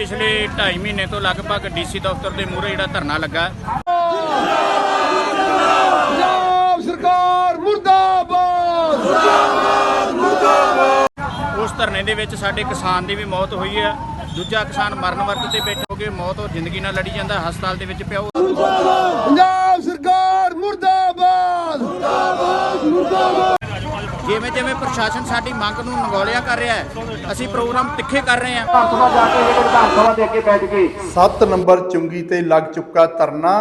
ਪਿਛਲੇ 2.5 ਮਹੀਨੇ ਤੋਂ ਲਗਭਗ ਡੀਸੀ ਦਫ਼ਤਰ ਦੇ ਮੂਹਰੇ ਜਿਹੜਾ ਧਰਨਾ ਲੱਗਾ। ਪੰਜਾਬ ਸਰਕਾਰ ਮੁਰਦਾਬਾਦ। ਉਸ ਧਰਨੇ ਦੇ ਵਿੱਚ ਸਾਡੇ ਕਿਸਾਨ ਦੀ ਵੀ ਮੌਤ ਹੋਈ ਹੈ ਦੂਜਾ ਕਿਸਾਨ ਮਰਨ ਵਰਤ ਤੇ ਬੈਠਾ ਹੋ ਕੇ ਮੌਤ ਉਹ ਜ਼ਿੰਦਗੀ ਨਾਲ ਲੜੀ ਜਾਂਦਾ ਹਸਪਤਾਲ ਦੇ ਵਿੱਚ ਪਿਆ ਉਹ ਪੰਜਾਬ ਸਰਕਾਰ ਮੁਰਦਾਬਾਦ ਮੁਰਦਾਬਾਦ ਮੁਰਦਾਬਾਦ ਜਿਵੇਂ ਜਿਵੇਂ ਪ੍ਰਸ਼ਾਸਨ ਸਾਡੀ ਮੰਗ ਨੂੰ ਨਗੌਲਿਆ ਕਰ ਰਿਹਾ ਹੈ ਅਸੀਂ ਪ੍ਰੋਗਰਾਮ ਤਿੱਖੇ ਕਰ ਰਹੇ ਹਾਂ। ਸੱਤ ਨੰਬਰ ਚੁੰਗੀ ਤੇ ਲੱਗ ਚੁੱਕਾ ਧਰਨਾ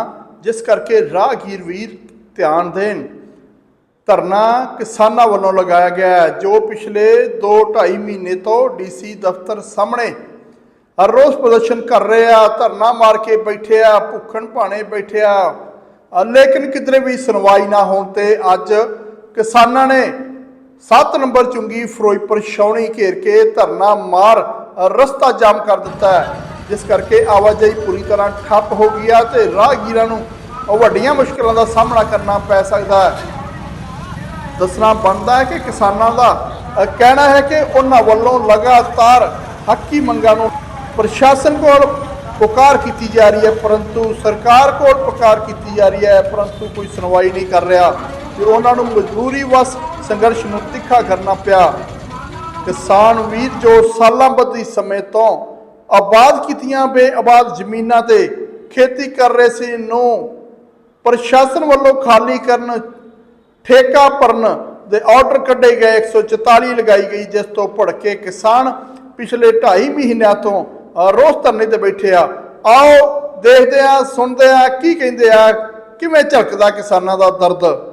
ਜਿਸ ਕਰਕੇ ਰਾਹਗੀਰ ਵੀਰ ਧਿਆਨ ਦੇਣ। ਧਰਨਾ ਕਿਸਾਨਾਂ ਵੱਲੋਂ ਲਗਾਇਆ ਗਿਆ ਜੋ ਪਿਛਲੇ 2.5 ਮਹੀਨੇ ਤੋਂ ਡੀਸੀ ਦਫ਼ਤਰ ਸਾਹਮਣੇ ਹਰ ਰੋਜ਼ ਪ੍ਰਦਰਸ਼ਨ ਕਰ ਰਹੇ ਆ। ਧਰਨਾ ਮਾਰ ਕੇ ਬੈਠੇ ਆ ਭੁੱਖਣ ਭਾਣੇ ਬੈਠੇ ਆ। ਲੇਕਿਨ ਕਿਧਰੇ ਵੀ ਸੁਣਵਾਈ ਨਾ ਹੋਣ ਤੇ ਅੱਜ ਕਿਸਾਨਾਂ ਨੇ 7 ਨੰਬਰ ਚੁੰਗੀ ਫਿਰੋਜ਼ਪੁਰ ਛਾਉਣੀ ਘੇਰ ਕੇ ਧਰਨਾ ਮਾਰ ਰਸਤਾ ਜਾਮ ਕਰ ਦਿੱਤਾ ਹੈ। ਜਿਸ ਕਰਕੇ ਆਵਾਜਾਈ ਪੂਰੀ ਤਰ੍ਹਾਂ ਠੱਪ ਹੋ ਗਈ ਹੈ ਤੇ ਰਾਹਗੀਰਾਂ ਨੂੰ ਵੱਡੀਆਂ ਮੁਸ਼ਕਲਾਂ ਦਾ ਸਾਹਮਣਾ ਕਰਨਾ ਪੈ ਸਕਦਾ ਹੈ। ਦੱਸਣਾ ਬਣਦਾ ਹੈ ਕਿ ਕਿਸਾਨਾਂ ਦਾ ਕਹਿਣਾ ਹੈ ਕਿ ਉਹਨਾਂ ਵੱਲੋਂ ਲਗਾਤਾਰ ਹੱਕੀ ਮੰਗਾਂ ਨੂੰ ਪ੍ਰਸ਼ਾਸਨ ਕੋਲ ਪੁਕਾਰ ਕੀਤੀ ਜਾ ਰਹੀ ਹੈ, ਪਰੰਤੂ ਸਰਕਾਰ ਕੋਲ ਪੁਕਾਰ ਕੀਤੀ ਜਾ ਰਹੀ ਹੈ, ਪਰੰਤੂ ਕੋਈ ਸੁਣਵਾਈ ਨਹੀਂ ਕਰ ਰਿਹਾ। ਤੇ ਉਹਨਾਂ ਨੂੰ ਮਜਬੂਰੀ ਵਸ ਸੰਘਰਸ਼ ਨੂੰ ਤਿੱਖਾ ਕਰਨਾ ਪਿਆ। ਕਿਸਾਨ ਵੀਰ ਜੋ ਸਾਲਾਂ ਬੱਧੀ ਸਮੇਂ ਤੋਂ ਆਬਾਦ ਕੀਤੀਆਂ ਬੇਆਬਾਦ ਜ਼ਮੀਨਾਂ ਤੇ ਖੇਤੀ ਕਰ ਰਹੇ ਸੀ, ਨੂੰ ਪ੍ਰਸ਼ਾਸਨ ਵੱਲੋਂ ਖਾਲੀ ਕਰਨ, ਠੇਕਾ ਭਰਨ ਦੇ ਆਰਡਰ ਕੱਢੇ ਗਏ। 144 ਲਗਾਈ ਗਈ, ਜਿਸ ਤੋਂ ਭੜਕੇ ਕਿਸਾਨ ਪਿਛਲੇ 2.5 ਮਹੀਨਿਆਂ ਤੋਂ ਰੋਸ ਧਰਨੇ ਤੇ ਬੈਠੇ ਆ। ਆਓ ਦੇਖਦੇ ਆ, ਸੁਣਦੇ ਆ, ਕੀ ਕਹਿੰਦੇ ਆ, ਕਿਵੇਂ ਝਲਕਦਾ ਕਿਸਾਨਾਂ ਦਾ ਦਰਦ?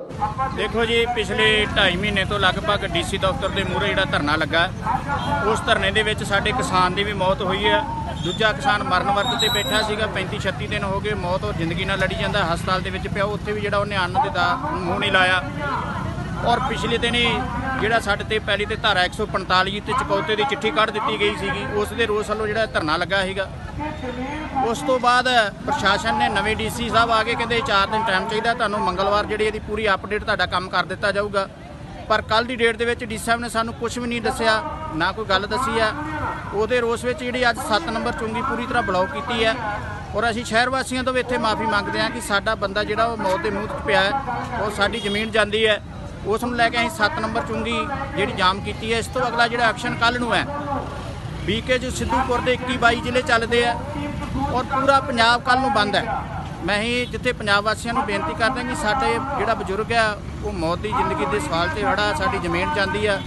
ਦੇਖੋ ਜੀ, ਪਿਛਲੇ 2.5 ਮਹੀਨੇ ਤੋਂ ਲਗਭਗ ਡੀਸੀ ਦਫ਼ਤਰ ਦੇ ਮੂਹਰੇ ਜਿਹੜਾ ਧਰਨਾ ਲੱਗਾ, ਉਸ ਧਰਨੇ ਦੇ ਵਿੱਚ ਸਾਡੇ ਕਿਸਾਨ ਦੀ ਵੀ ਮੌਤ ਹੋਈ ਹੈ ਦੂਜਾ ਕਿਸਾਨ ਮਰਨ ਵਰਤ ਤੇ ਬੈਠਾ ਸੀਗਾ 35 36 ਦਿਨ ਹੋ ਗਏ, ਮੌਤ ਉਹ ਜ਼ਿੰਦਗੀ ਨਾਲ ਲੜੀ ਜਾਂਦਾ, ਹਸਪਤਾਲ ਦੇ ਵਿੱਚ ਪਿਆ, ਉੱਥੇ ਵੀ ਜਿਹੜਾ ਉਹਨੇ ਅੰਨ ਦੇ ਦਾ ਮੂੰਹ ਨਹੀਂ ਲਾਇਆ। ਔਰ ਪਿਛਲੇ ਦਿਨ ਹੀ ਜਿਹੜਾ ਸਾਡੇ ਤੇ ਪਹਿਲੀ ਤੇ ਧਾਰਾ 145 ਤੇ ਚਕੌਤੇ ਦੀ ਚਿੱਠੀ ਕੱਢ ਦਿੱਤੀ ਗਈ ਸੀਗੀ, ਉਸ ਦੇ ਰੋਸ ਵੱਲੋਂ ਜਿਹੜਾ ਧਰਨਾ ਲੱਗਾ ਸੀਗਾ। ਉਸ ਤੋਂ ਬਾਅਦ ਪ੍ਰਸ਼ਾਸਨ ਨੇ ਨਵੇਂ ਡੀਸੀ ਸਾਹਿਬ ਆ ਕੇ ਕਹਿੰਦੇ 4 ਦਿਨ ਟਾਈਮ ਚਾਹੀਦਾ, ਤੁਹਾਨੂੰ ਮੰਗਲਵਾਰ ਜਿਹੜੀ ਇਹਦੀ ਪੂਰੀ ਅਪਡੇਟ ਤੁਹਾਡਾ ਕੰਮ ਕਰ ਦਿੱਤਾ ਜਾਊਗਾ। ਪਰ ਕੱਲ ਦੀ ਡੇਟ ਦੇ ਵਿੱਚ ਡੀ ਸਾਹਿਬ ਨੇ ਸਾਨੂੰ ਕੁਝ ਵੀ ਨਹੀਂ ਦੱਸਿਆ, ਨਾ ਕੋਈ ਗੱਲ ਦੱਸੀ ਆ। ਉਹਦੇ ਰੋਸ ਵਿੱਚ ਜਿਹੜੀ ਅੱਜ 7 ਨੰਬਰ ਚੁੰਗੀ ਪੂਰੀ ਤਰ੍ਹਾਂ ਬਲੌਕ ਕੀਤੀ ਹੈ। ਔਰ ਅਸੀਂ ਸ਼ਹਿਰ ਵਾਸੀਆਂ ਤੋਂ ਵੀ ਇੱਥੇ ਮਾਫੀ ਮੰਗਦੇ ਹਾਂ ਕਿ ਸਾਡਾ ਬੰਦਾ ਜਿਹੜਾ ਉਹ ਮੌਤ ਦੇ ਮੂੰਹ 'ਚ ਪਿਆ ਹੈ, ਉਹ ਸਾਡੀ ਜ਼ਮੀਨ ਜਾਂਦੀ ਹੈ। ਉਸ ਨੂੰ ਲੈ ਕੇ ਅਸੀਂ 7 ਨੰਬਰ ਚੁੰਗੀ ਜਿਹੜੀ ਜਾਮ ਕੀਤੀ ਹੈ। ਇਸ ਤੋਂ ਅਗਲਾ ਜਿਹੜਾ ਐਕਸ਼ਨ ਕੱਲ ਨੂੰ ਹੈ। ਬੀਕੇ ਜੋ ਸਿੱਧੂਪੁਰ ਦੇ 21 22 ਜ਼ਿਲ੍ਹੇ ਚੱਲਦੇ ਆ ਔਰ ਪੂਰਾ ਪੰਜਾਬ ਕੱਲ ਨੂੰ ਬੰਦ ਹੈ। ਮੈਂ ਹੀ ਜਿੱਥੇ ਪੰਜਾਬ ਵਾਸੀਆਂ ਨੂੰ ਬੇਨਤੀ ਕਰਦਾ ਕਿ ਸਾਡੇ ਜਿਹੜਾ ਬਜ਼ੁਰਗ ਆ, ਉਹ ਮੌਤ ਦੀ ਜ਼ਿੰਦਗੀ ਦੇ ਸਵਾਲ ਤੇ ਖੜਾ, ਸਾਡੀ ਜ਼ਮੀਨ ਜਾਂਦੀ ਆ।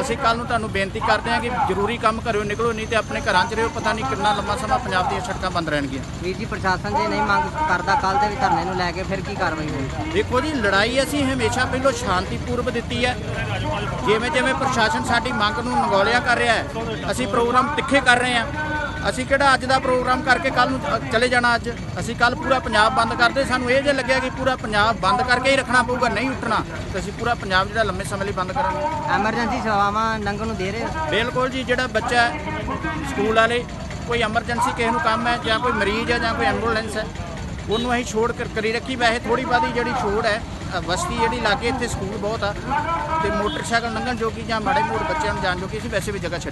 ਅਸੀਂ ਕੱਲ ਨੂੰ ਤੁਹਾਨੂੰ ਬੇਨਤੀ ਕਰਦੇ ਹਾਂ ਕਿ ਜ਼ਰੂਰੀ ਕੰਮ ਕਰਿਓ ਨਿਕਲੋ ਨਹੀਂ ਤੇ ਆਪਣੇ ਘਰਾਂ 'ਚ ਰਹੋ। ਪਤਾ ਨਹੀਂ ਕਿੰਨਾ ਲੰਮਾ ਸਮਾਂ ਪੰਜਾਬ ਦੀਆਂ ਸੜਕਾਂ ਬੰਦ ਰਹਿਣਗੀਆਂ। ਵੀਰ ਜੀ ਪ੍ਰਸ਼ਾਸਨ ਜੇ ਨਹੀਂ ਮੰਗ ਕਰਦਾ ਕੱਲ ਦੇ ਵੀ ਧਰਨੇ ਨੂੰ ਲੈ ਕੇ ਫਿਰ ਕੀ ਕਾਰਵਾਈ ਹੋਈ ਦੇਖੋ ਜੀ ਲੜਾਈ ਅਸੀਂ ਹਮੇਸ਼ਾ ਪਹਿਲਾਂ ਸ਼ਾਂਤੀਪੂਰਵ ਦਿੱਤੀ ਹੈ। ਜਿਵੇਂ ਜਿਵੇਂ ਪ੍ਰਸ਼ਾਸਨ ਸਾਡੀ ਮੰਗ ਨੂੰ ਨਗੌਲਿਆ ਕਰ ਰਿਹਾ ਹੈ ਅਸੀਂ ਪ੍ਰੋਗਰਾਮ ਤਿੱਖੇ ਕਰ ਰਹੇ ਹਾਂ। ਅਸੀਂ ਕਿਹੜਾ ਅੱਜ ਦਾ ਪ੍ਰੋਗਰਾਮ ਕਰਕੇ ਕੱਲ ਨੂੰ ਅ, ਚਲੇ ਜਾਣਾ ਅੱਜ? ਅਸੀਂ ਕੱਲ ਪੂਰਾ ਪੰਜਾਬ ਬੰਦ ਕਰਦੇ ਸਾਨੂੰ ਇਹ ਜੇ ਲੱਗਿਆ ਕਿ ਪੂਰਾ ਪੰਜਾਬ ਬੰਦ ਕਰਕੇ ਹੀ ਰੱਖਣਾ ਪਊਗਾ ਨਹੀਂ ਉੱਠਣਾ ਤੇ ਅਸੀਂ ਪੂਰਾ ਪੰਜਾਬ ਜਿਹੜਾ ਲੰਮੇ ਸਮੇਂ ਲਈ ਬੰਦ ਕਰਾਂਗੇ। ਐਮਰਜੈਂਸੀ ਸੇਵਾਵਾਂ ਲੰਘਣ ਨੂੰ ਦੇ ਰਹੇ ਹੋ? ਬਿਲਕੁਲ ਜੀ ਜਿਹੜਾ ਬੱਚਾ ਹੈ, ਸਕੂਲ ਵਾਲੇ ਕੋਈ ਐਮਰਜੈਂਸੀ ਕਿਸੇ ਨੂੰ ਕੰਮ ਹੈ ਜਾਂ ਕੋਈ ਮਰੀਜ਼ ਹੈ ਜਾਂ ਕੋਈ ਐਂਬੂਲੈਂਸ ਹੈ ਉਹਨੂੰ ਅਸੀਂ ਛੋੜ ਕਰ ਕਰੀ ਰੱਖੀ। ਵੈਸੇ ਥੋੜੀ ਬਾਦੀ ਜਿਹੜੀ ਛੋੜ ਹੈ ਅ, ਬਸਤੀ ਜਿਹੜੀ ਲਾਗੇ ਇੱਥੇ ਸਕੂਲ ਬਹੁਤ ਆ ਤੇ ਮੋਟਰਸਾਈਕਲ ਲੰਘਣ ਜੋਗੀ ਜਾਂ ਮਾੜੇ ਮੋੜ ਬੱਚਿਆਂ ਨੂੰ ਜਾਣ ਜੋਗੀ ਅਸੀਂ ਵੈਸੇ ਵੀ ਜਗ੍ਹਾ ਛੱਡੀ